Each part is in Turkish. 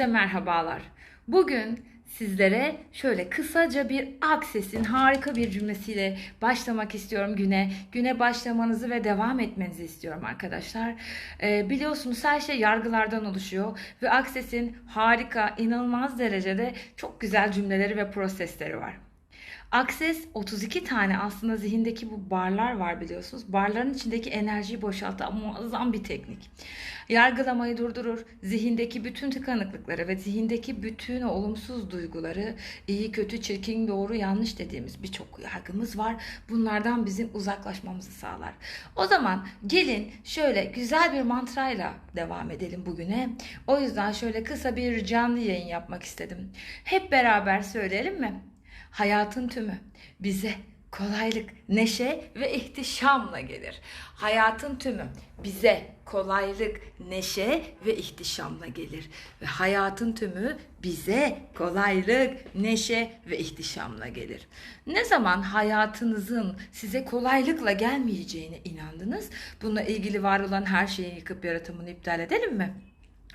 Herkese merhabalar. Bugün sizlere şöyle kısaca bir Akses'in harika bir cümlesiyle başlamak istiyorum güne. Güne başlamanızı ve devam etmenizi istiyorum arkadaşlar. Ee, biliyorsunuz her şey yargılardan oluşuyor ve Akses'in harika, inanılmaz derecede çok güzel cümleleri ve prosesleri var. Akses 32 tane aslında zihindeki bu barlar var biliyorsunuz. Barların içindeki enerjiyi boşaltan muazzam bir teknik. Yargılamayı durdurur, zihindeki bütün tıkanıklıkları ve zihindeki bütün olumsuz duyguları, iyi, kötü, çirkin, doğru, yanlış dediğimiz birçok yargımız var. Bunlardan bizim uzaklaşmamızı sağlar. O zaman gelin şöyle güzel bir mantrayla devam edelim bugüne. O yüzden şöyle kısa bir canlı yayın yapmak istedim. Hep beraber söyleyelim mi? Hayatın tümü bize kolaylık, neşe ve ihtişamla gelir. Hayatın tümü bize kolaylık, neşe ve ihtişamla gelir. Ve hayatın tümü bize kolaylık, neşe ve ihtişamla gelir. Ne zaman hayatınızın size kolaylıkla gelmeyeceğine inandınız, bununla ilgili var olan her şeyi yıkıp yaratımını iptal edelim mi?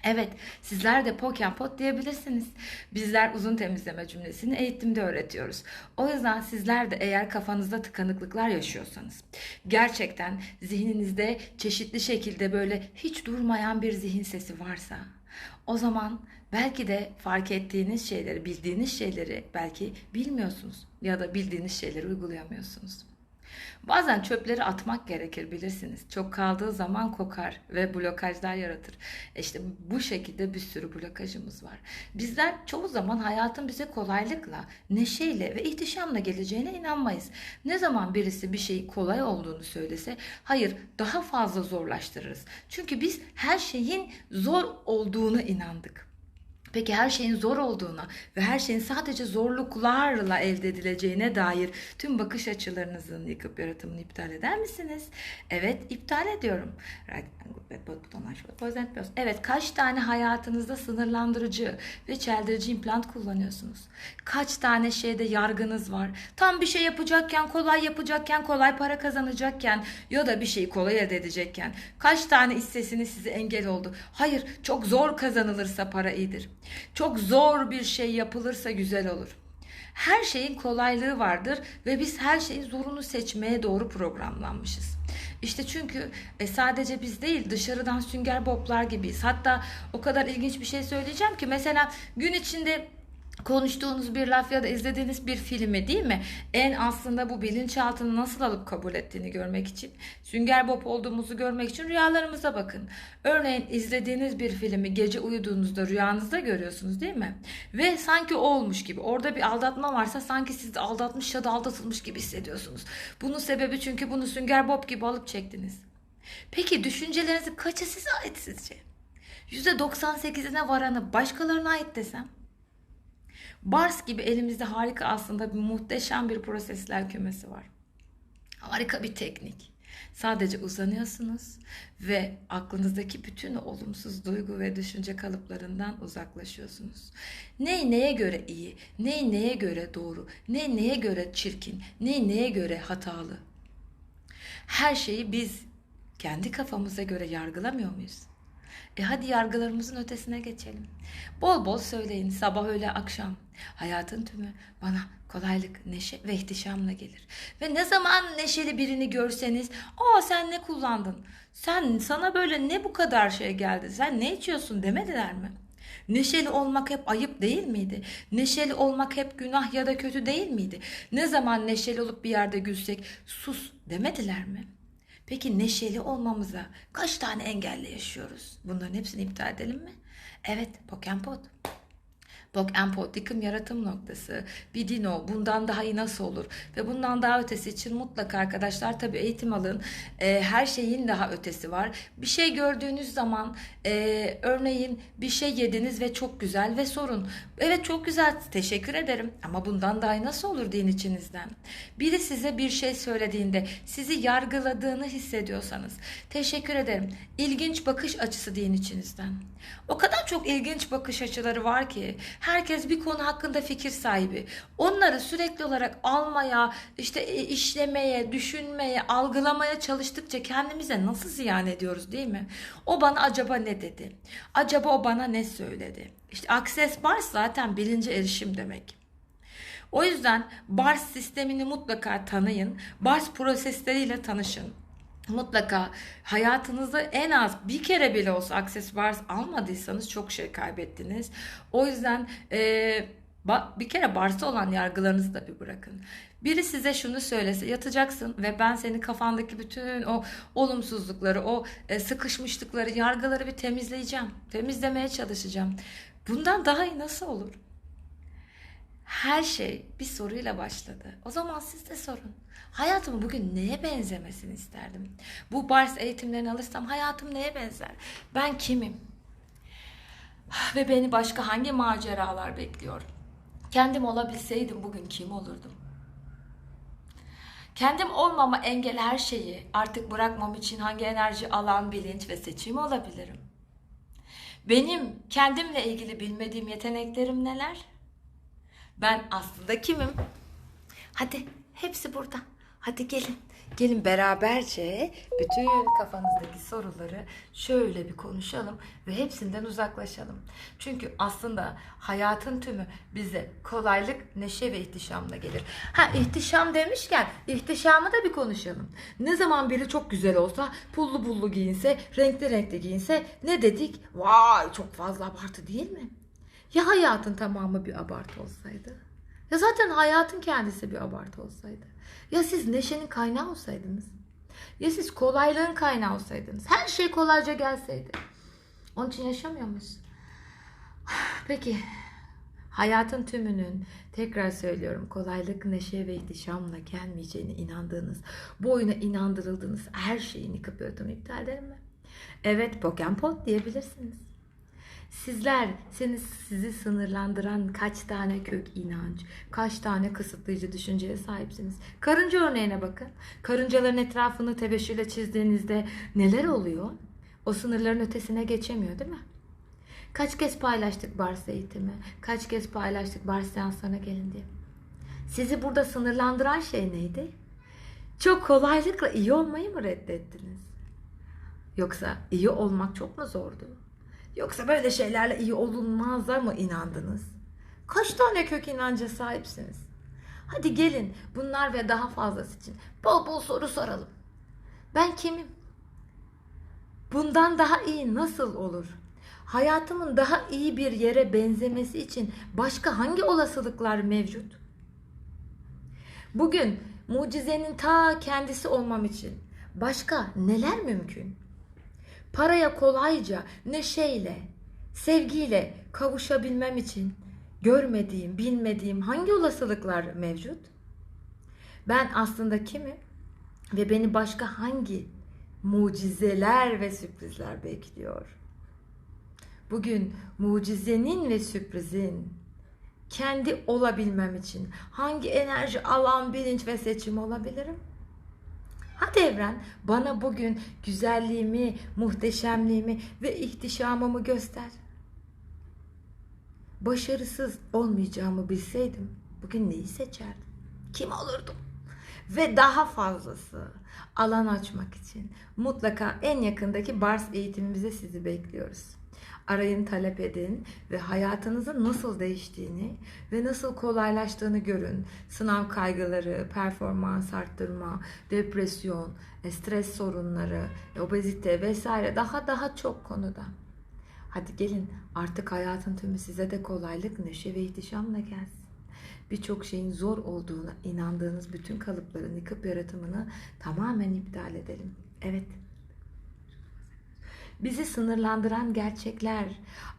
Evet, sizler de Pokemon diyebilirsiniz. Bizler uzun temizleme cümlesini eğitimde öğretiyoruz. O yüzden sizler de eğer kafanızda tıkanıklıklar yaşıyorsanız, gerçekten zihninizde çeşitli şekilde böyle hiç durmayan bir zihin sesi varsa, o zaman belki de fark ettiğiniz şeyleri, bildiğiniz şeyleri belki bilmiyorsunuz ya da bildiğiniz şeyleri uygulayamıyorsunuz. Bazen çöpleri atmak gerekir bilirsiniz. Çok kaldığı zaman kokar ve blokajlar yaratır. İşte bu şekilde bir sürü blokajımız var. Bizler çoğu zaman hayatın bize kolaylıkla, neşeyle ve ihtişamla geleceğine inanmayız. Ne zaman birisi bir şeyi kolay olduğunu söylese, hayır daha fazla zorlaştırırız. Çünkü biz her şeyin zor olduğuna inandık. Peki her şeyin zor olduğuna ve her şeyin sadece zorluklarla elde edileceğine dair tüm bakış açılarınızın yıkıp yaratımını iptal eder misiniz? Evet, iptal ediyorum. Evet, kaç tane hayatınızda sınırlandırıcı ve çeldirici implant kullanıyorsunuz? Kaç tane şeyde yargınız var? Tam bir şey yapacakken, kolay yapacakken, kolay para kazanacakken ya da bir şeyi kolay elde edecekken kaç tane istesiniz size engel oldu? Hayır, çok zor kazanılırsa para iyidir. Çok zor bir şey yapılırsa güzel olur. Her şeyin kolaylığı vardır ve biz her şeyin zorunu seçmeye doğru programlanmışız. İşte çünkü e, sadece biz değil dışarıdan sünger boblar gibiyiz. Hatta o kadar ilginç bir şey söyleyeceğim ki mesela gün içinde konuştuğunuz bir laf ya da izlediğiniz bir filmi değil mi? En aslında bu bilinçaltını nasıl alıp kabul ettiğini görmek için, sünger bob olduğumuzu görmek için rüyalarımıza bakın. Örneğin izlediğiniz bir filmi gece uyuduğunuzda rüyanızda görüyorsunuz değil mi? Ve sanki olmuş gibi. Orada bir aldatma varsa sanki siz de aldatmış ya da aldatılmış gibi hissediyorsunuz. Bunun sebebi çünkü bunu sünger bob gibi alıp çektiniz. Peki düşüncelerinizin kaçı size ait sizce? %98'ine varanı başkalarına ait desem? Bars gibi elimizde harika aslında bir muhteşem bir prosesler kümesi var. Harika bir teknik. Sadece uzanıyorsunuz ve aklınızdaki bütün olumsuz duygu ve düşünce kalıplarından uzaklaşıyorsunuz. Ne neye göre iyi, ne neye göre doğru, ne neye göre çirkin, ne neye göre hatalı. Her şeyi biz kendi kafamıza göre yargılamıyor muyuz? E hadi yargılarımızın ötesine geçelim. Bol bol söyleyin sabah öğle akşam. Hayatın tümü bana kolaylık, neşe ve ihtişamla gelir. Ve ne zaman neşeli birini görseniz, aa sen ne kullandın? Sen sana böyle ne bu kadar şey geldi? Sen ne içiyorsun demediler mi? Neşeli olmak hep ayıp değil miydi? Neşeli olmak hep günah ya da kötü değil miydi? Ne zaman neşeli olup bir yerde gülsek sus demediler mi? Peki neşeli olmamıza kaç tane engelle yaşıyoruz? Bunların hepsini iptal edelim mi? Evet, Pokempot. Bok Empot, yıkım yaratım noktası, Bidino, bundan daha iyi nasıl olur? Ve bundan daha ötesi için mutlaka arkadaşlar tabii eğitim alın. E, her şeyin daha ötesi var. Bir şey gördüğünüz zaman e, örneğin bir şey yediniz ve çok güzel ve sorun. Evet çok güzel teşekkür ederim ama bundan daha iyi nasıl olur deyin içinizden. Biri size bir şey söylediğinde sizi yargıladığını hissediyorsanız teşekkür ederim. İlginç bakış açısı deyin içinizden. O kadar çok ilginç bakış açıları var ki Herkes bir konu hakkında fikir sahibi. Onları sürekli olarak almaya, işte e, işlemeye, düşünmeye, algılamaya çalıştıkça kendimize nasıl ziyan ediyoruz değil mi? O bana acaba ne dedi? Acaba o bana ne söyledi? İşte access bar zaten bilince erişim demek. O yüzden BARS sistemini mutlaka tanıyın. BARS prosesleriyle tanışın. Mutlaka hayatınızda en az bir kere bile olsa Access Bars almadıysanız çok şey kaybettiniz. O yüzden e, bir kere Bars'a olan yargılarınızı da bir bırakın. Biri size şunu söylese yatacaksın ve ben senin kafandaki bütün o olumsuzlukları, o e, sıkışmışlıkları, yargıları bir temizleyeceğim. Temizlemeye çalışacağım. Bundan daha iyi nasıl olur? Her şey bir soruyla başladı. O zaman siz de sorun. Hayatımı bugün neye benzemesini isterdim? Bu bars eğitimlerini alırsam hayatım neye benzer? Ben kimim? Ve beni başka hangi maceralar bekliyor? Kendim olabilseydim bugün kim olurdum? Kendim olmama engel her şeyi artık bırakmam için hangi enerji, alan, bilinç ve seçim olabilirim? Benim kendimle ilgili bilmediğim yeteneklerim neler? Ben aslında kimim? Hadi hepsi burada. Hadi gelin. Gelin beraberce bütün kafanızdaki soruları şöyle bir konuşalım ve hepsinden uzaklaşalım. Çünkü aslında hayatın tümü bize kolaylık, neşe ve ihtişamla gelir. Ha ihtişam demişken ihtişamı da bir konuşalım. Ne zaman biri çok güzel olsa, pullu pullu giyinse, renkli renkli giyinse ne dedik? Vay çok fazla abartı değil mi? Ya hayatın tamamı bir abartı olsaydı? Ya zaten hayatın kendisi bir abartı olsaydı? Ya siz neşenin kaynağı olsaydınız? Ya siz kolaylığın kaynağı olsaydınız? Her şey kolayca gelseydi. Onun için yaşamıyor muyuz? Peki hayatın tümünün tekrar söylüyorum kolaylık, neşe ve ihtişamla gelmeyeceğine inandığınız, bu oyuna inandırıldığınız her şeyin yıkıp iptal eder mi? Evet Pokemon diyebilirsiniz. Sizler seni, sizi sınırlandıran kaç tane kök inanç, kaç tane kısıtlayıcı düşünceye sahipsiniz? Karınca örneğine bakın. Karıncaların etrafını tebeşirle çizdiğinizde neler oluyor? O sınırların ötesine geçemiyor değil mi? Kaç kez paylaştık Bars eğitimi? Kaç kez paylaştık Bars seanslarına gelin diye? Sizi burada sınırlandıran şey neydi? Çok kolaylıkla iyi olmayı mı reddettiniz? Yoksa iyi olmak çok mu zordu? Yoksa böyle şeylerle iyi olunmazlar mı inandınız? Kaç tane kök inanca sahipsiniz? Hadi gelin bunlar ve daha fazlası için bol bol soru soralım. Ben kimim? Bundan daha iyi nasıl olur? Hayatımın daha iyi bir yere benzemesi için başka hangi olasılıklar mevcut? Bugün mucizenin ta kendisi olmam için başka neler mümkün? Paraya kolayca, neşeyle, sevgiyle kavuşabilmem için görmediğim, bilmediğim hangi olasılıklar mevcut? Ben aslında kimim? Ve beni başka hangi mucizeler ve sürprizler bekliyor? Bugün mucizenin ve sürprizin kendi olabilmem için hangi enerji, alan, bilinç ve seçim olabilirim? Hadi evren bana bugün güzelliğimi, muhteşemliğimi ve ihtişamımı göster. Başarısız olmayacağımı bilseydim bugün neyi seçerdim? Kim olurdum? Ve daha fazlası alan açmak için mutlaka en yakındaki Bars eğitimimize sizi bekliyoruz arayın talep edin ve hayatınızın nasıl değiştiğini ve nasıl kolaylaştığını görün. Sınav kaygıları, performans arttırma, depresyon, e, stres sorunları, obezite vesaire daha daha çok konuda. Hadi gelin artık hayatın tümü size de kolaylık, neşe ve ihtişamla gelsin. Birçok şeyin zor olduğuna inandığınız bütün kalıpların yıkıp yaratımını tamamen iptal edelim. Evet, bizi sınırlandıran gerçekler,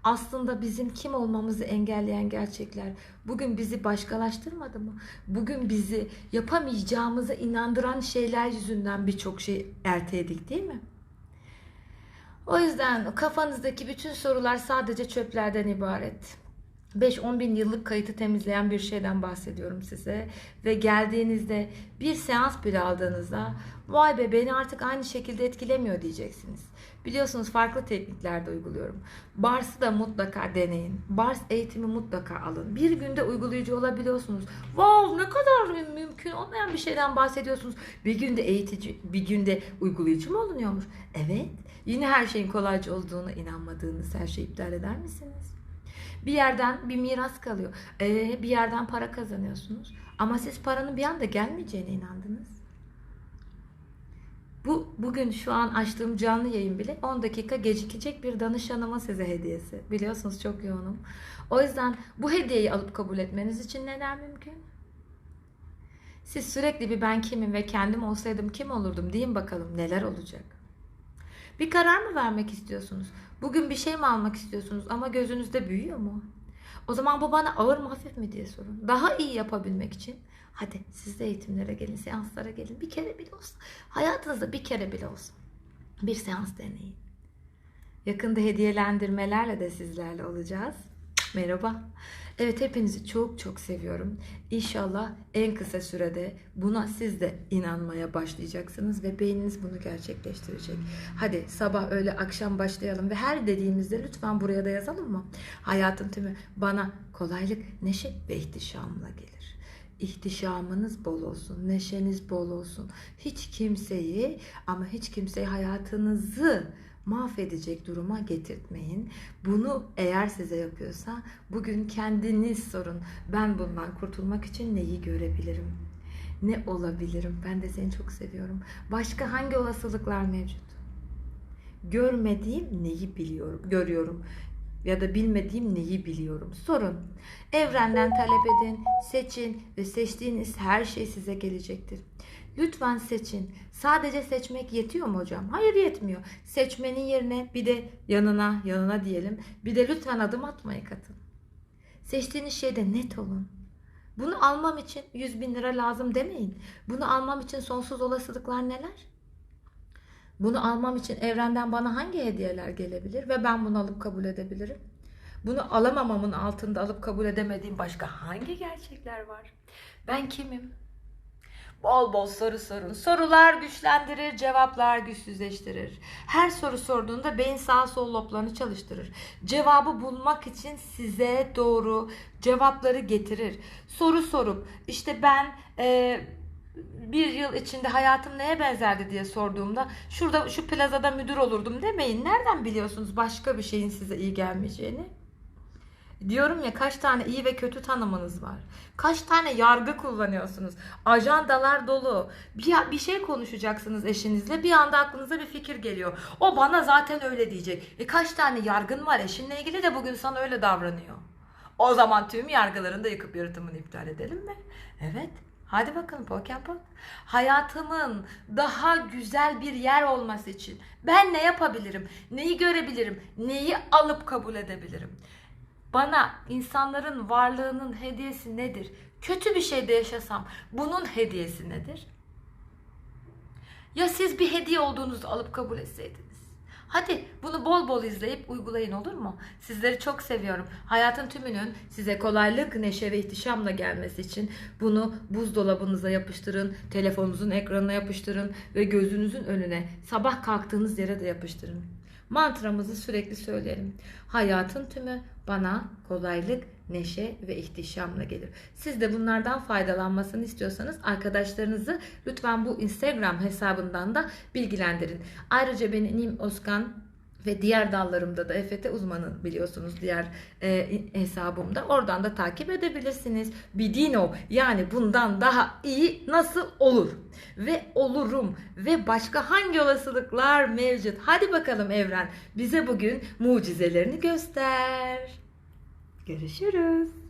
aslında bizim kim olmamızı engelleyen gerçekler bugün bizi başkalaştırmadı mı? Bugün bizi yapamayacağımıza inandıran şeyler yüzünden birçok şey erteledik değil mi? O yüzden kafanızdaki bütün sorular sadece çöplerden ibaret. 5-10 bin yıllık kayıtı temizleyen bir şeyden bahsediyorum size. Ve geldiğinizde bir seans bile aldığınızda vay be beni artık aynı şekilde etkilemiyor diyeceksiniz. Biliyorsunuz farklı tekniklerde uyguluyorum. Bars'ı da mutlaka deneyin. Bars eğitimi mutlaka alın. Bir günde uygulayıcı olabiliyorsunuz. Wow ne kadar mümkün olmayan bir şeyden bahsediyorsunuz. Bir günde eğitici, bir günde uygulayıcı mı olunuyormuş? Evet. Yine her şeyin kolayca olduğunu inanmadığınız her şeyi iptal eder misiniz? Bir yerden bir miras kalıyor. Ee, bir yerden para kazanıyorsunuz. Ama siz paranın bir anda gelmeyeceğine inandınız. Bu bugün şu an açtığım canlı yayın bile 10 dakika gecikecek bir danışanıma size hediyesi. Biliyorsunuz çok yoğunum. O yüzden bu hediyeyi alıp kabul etmeniz için neler mümkün? Siz sürekli bir ben kimim ve kendim olsaydım kim olurdum deyin bakalım neler olacak. Bir karar mı vermek istiyorsunuz? Bugün bir şey mi almak istiyorsunuz ama gözünüzde büyüyor mu? O zaman bu bana ağır mı hafif mi diye sorun. Daha iyi yapabilmek için hadi siz de eğitimlere gelin, seanslara gelin. Bir kere bile olsun. Hayatınızda bir kere bile olsun. Bir seans deneyin. Yakında hediyelendirmelerle de sizlerle olacağız. Merhaba. Evet hepinizi çok çok seviyorum. İnşallah en kısa sürede buna siz de inanmaya başlayacaksınız ve beyniniz bunu gerçekleştirecek. Hadi sabah öğle akşam başlayalım ve her dediğimizde lütfen buraya da yazalım mı? Hayatın tümü bana kolaylık, neşe ve ihtişamla gelir. İhtişamınız bol olsun, neşeniz bol olsun. Hiç kimseyi ama hiç kimseyi hayatınızı mahvedecek duruma getirtmeyin. Bunu eğer size yapıyorsa bugün kendiniz sorun. Ben bundan kurtulmak için neyi görebilirim? Ne olabilirim? Ben de seni çok seviyorum. Başka hangi olasılıklar mevcut? Görmediğim neyi biliyorum, görüyorum ya da bilmediğim neyi biliyorum? Sorun. Evrenden talep edin, seçin ve seçtiğiniz her şey size gelecektir. Lütfen seçin. Sadece seçmek yetiyor mu hocam? Hayır yetmiyor. Seçmenin yerine bir de yanına, yanına diyelim. Bir de lütfen adım atmaya katın. Seçtiğiniz şeyde net olun. Bunu almam için 100 bin lira lazım demeyin. Bunu almam için sonsuz olasılıklar neler? Bunu almam için evrenden bana hangi hediyeler gelebilir ve ben bunu alıp kabul edebilirim? Bunu alamamamın altında alıp kabul edemediğim başka hangi gerçekler var? Ben kimim? Bol bol soru sorun. Sorular güçlendirir, cevaplar güçsüzleştirir. Her soru sorduğunda beyin sağ sol loblarını çalıştırır. Cevabı bulmak için size doğru cevapları getirir. Soru sorup işte ben e, bir yıl içinde hayatım neye benzerdi diye sorduğumda şurada şu plazada müdür olurdum demeyin. Nereden biliyorsunuz başka bir şeyin size iyi gelmeyeceğini? Diyorum ya kaç tane iyi ve kötü tanımınız var. Kaç tane yargı kullanıyorsunuz. Ajandalar dolu. Bir, bir şey konuşacaksınız eşinizle bir anda aklınıza bir fikir geliyor. O bana zaten öyle diyecek. E kaç tane yargın var eşinle ilgili de bugün sana öyle davranıyor. O zaman tüm yargılarını da yıkıp yaratımını iptal edelim mi? Evet. Hadi bakalım Pokemon. Hayatımın daha güzel bir yer olması için ben ne yapabilirim? Neyi görebilirim? Neyi alıp kabul edebilirim? Bana insanların varlığının hediyesi nedir? Kötü bir şeyde yaşasam bunun hediyesi nedir? Ya siz bir hediye olduğunuzu alıp kabul etseydiniz? Hadi bunu bol bol izleyip uygulayın olur mu? Sizleri çok seviyorum. Hayatın tümünün size kolaylık, neşe ve ihtişamla gelmesi için bunu buzdolabınıza yapıştırın, telefonunuzun ekranına yapıştırın ve gözünüzün önüne sabah kalktığınız yere de yapıştırın. Mantramızı sürekli söyleyelim. Hayatın tümü bana kolaylık, neşe ve ihtişamla gelir. Siz de bunlardan faydalanmasını istiyorsanız arkadaşlarınızı lütfen bu Instagram hesabından da bilgilendirin. Ayrıca beni Nim Oskan ve diğer dallarımda da EFT uzmanı biliyorsunuz diğer e, hesabımda. Oradan da takip edebilirsiniz. Bidino yani bundan daha iyi nasıl olur? Ve olurum. Ve başka hangi olasılıklar mevcut? Hadi bakalım evren bize bugün mucizelerini göster. Görüşürüz.